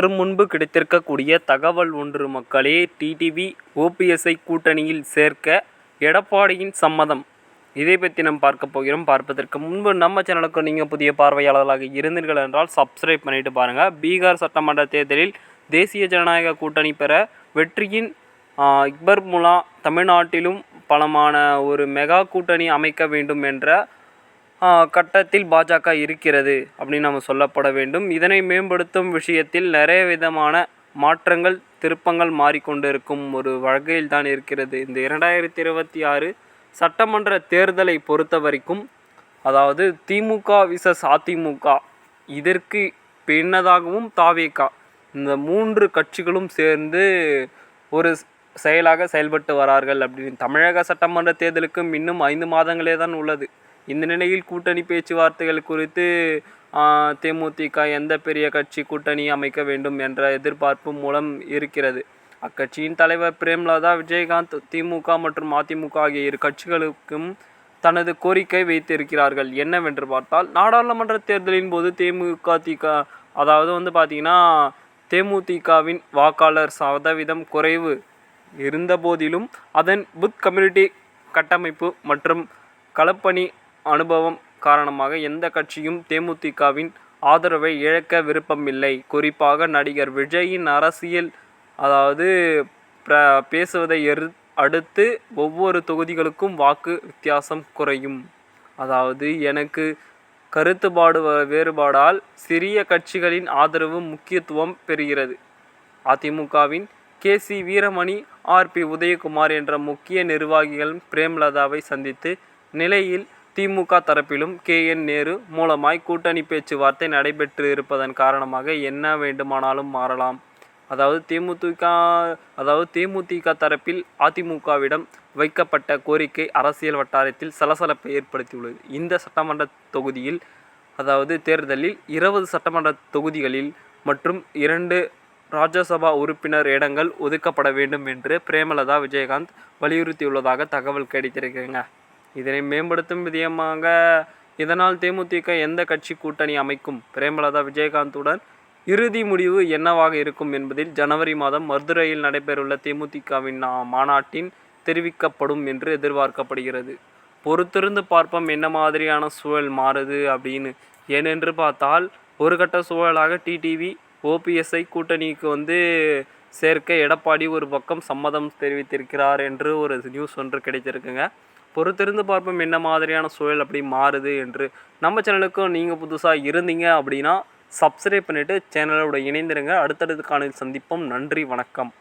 சற்று முன்பு கிடைத்திருக்கக்கூடிய தகவல் ஒன்று மக்களே டிடிவி ஓபிஎஸ்ஐ கூட்டணியில் சேர்க்க எடப்பாடியின் சம்மதம். இதை பற்றி நம்ம பார்க்க போகிறோம். பார்ப்பதற்கு முன்பு நம்ம சேனலுக்கு நீங்கள் புதிய பார்வையாளர்களாக இருந்தீர்கள் என்றால் சப்ஸ்கிரைப் பண்ணிட்டு பாருங்கள் பீகார் சட்டமன்ற தேர்தலில் தேசிய ஜனநாயக கூட்டணி பெற வெற்றியின் இக்பர் முலா தமிழ்நாட்டிலும் பலமான ஒரு மெகா கூட்டணி அமைக்க வேண்டும் என்ற கட்டத்தில் பாஜக இருக்கிறது அப்படின்னு நம்ம சொல்லப்பட வேண்டும். இதனை மேம்படுத்தும் விஷயத்தில் நிறைய விதமான மாற்றங்கள் திருப்பங்கள் மாறிக்கொண்டிருக்கும் ஒரு வகையில் தான் இருக்கிறது. இந்த இரண்டாயிரத்தி இருபத்தி ஆறு சட்டமன்ற தேர்தலை பொறுத்த வரைக்கும் அதாவது திமுக விசஸ் அதிமுக இதற்கு பின்னதாகவும் தாவேகா இந்த மூன்று கட்சிகளும் சேர்ந்து ஒரு செயலாக செயல்பட்டு வரார்கள் அப்படின்னு. தமிழக சட்டமன்ற தேர்தலுக்கும் இன்னும் ஐந்து மாதங்களே தான் உள்ளது. இந்த நிலையில் கூட்டணி பேச்சுவார்த்தைகள் குறித்து தேமுதிக எந்த பெரிய கட்சி கூட்டணி அமைக்க வேண்டும் என்ற எதிர்பார்ப்பு மூலம் இருக்கிறது. அக்கட்சியின் தலைவர் பிரேம்லதா விஜயகாந்த் திமுக மற்றும் அதிமுக ஆகிய இரு கட்சிகளுக்கும் தனது கோரிக்கை வைத்திருக்கிறார்கள். என்னவென்று பார்த்தால் நாடாளுமன்ற தேர்தலின் போது தேமுக திக அதாவது வந்து பார்த்தீங்கன்னா தேமுதிகவின் வாக்காளர் சதவீதம் குறைவு இருந்த போதிலும் அதன் புத் கம்யூனிட்டி கட்டமைப்பு மற்றும் களப்பணி அனுபவம் காரணமாக எந்த கட்சியும் தேமுதிகவின் ஆதரவை இழக்க விருப்பமில்லை. குறிப்பாக நடிகர் விஜயின் அரசியல் அதாவது பிர- பேசுவதை எரு அடுத்து ஒவ்வொரு தொகுதிகளுக்கும் வாக்கு வித்தியாசம் குறையும். அதாவது எனக்கு கருத்துப்பாடு வேறுபாடால் சிறிய கட்சிகளின் ஆதரவு முக்கியத்துவம் பெறுகிறது. அதிமுகவின் கே. சி. வீரமணி ஆர்பி உதயகுமார் என்ற முக்கிய நிர்வாகிகள் பிரேமலதாவை சந்தித்து நிலையில் திமுக தரப்பிலும் கே என் நேரு மூலமாய் கூட்டணி பேச்சுவார்த்தை நடைபெற்று இருப்பதன் காரணமாக என்ன வேண்டுமானாலும் மாறலாம். அதாவது தேமுதிக அதாவது தேமுதிக தரப்பில் அதிமுகவிடம் வைக்கப்பட்ட கோரிக்கை அரசியல் வட்டாரத்தில் சலசலப்பை ஏற்படுத்தியுள்ளது. இந்த சட்டமன்ற தொகுதியில் அதாவது தேர்தலில் இருபது சட்டமன்ற தொகுதிகளில் மற்றும் இரண்டு ராஜ்யசபா உறுப்பினர் இடங்கள் ஒதுக்கப்பட வேண்டும் என்று பிரேமலதா விஜயகாந்த் வலியுறுத்தியுள்ளதாக தகவல் கிடைத்திருக்குங்க இதனை மேம்படுத்தும் விதமாக இதனால் தேமுதிக எந்த கட்சி கூட்டணி அமைக்கும்? பிரேமலதா விஜயகாந்துடன் இறுதி முடிவு என்னவாக இருக்கும் என்பதில் ஜனவரி மாதம் மதுரையில் நடைபெறவுள்ள தேமுதிகவின் மாநாட்டின் தெரிவிக்கப்படும் என்று எதிர்பார்க்கப்படுகிறது. பொறுத்திருந்து பார்ப்போம் என்ன மாதிரியான சூழல் மாறுது அப்படின்னு. ஏனென்று பார்த்தால் ஒரு கட்ட சூழலாக டிடிவி ஓபிஎஸ்ஐ கூட்டணிக்கு வந்து சேர்க்க எடப்பாடி ஒரு பக்கம் சம்மதம் தெரிவித்திருக்கிறார் என்று ஒரு நியூஸ் ஒன்று கிடைத்திருக்குங்க. பொறுத்திருந்து பார்ப்போம் என்ன மாதிரியான சூழல் அப்படி மாறுது என்று. நம்ம சேனலுக்கும் நீங்கள் புதுசாக இருந்தீங்க அப்படின்னா சப்ஸ்கிரைப் பண்ணிவிட்டு சேனலோட இணைந்திருங்க. அடுத்தடுத்த காணொலி சந்திப்போம். நன்றி வணக்கம்.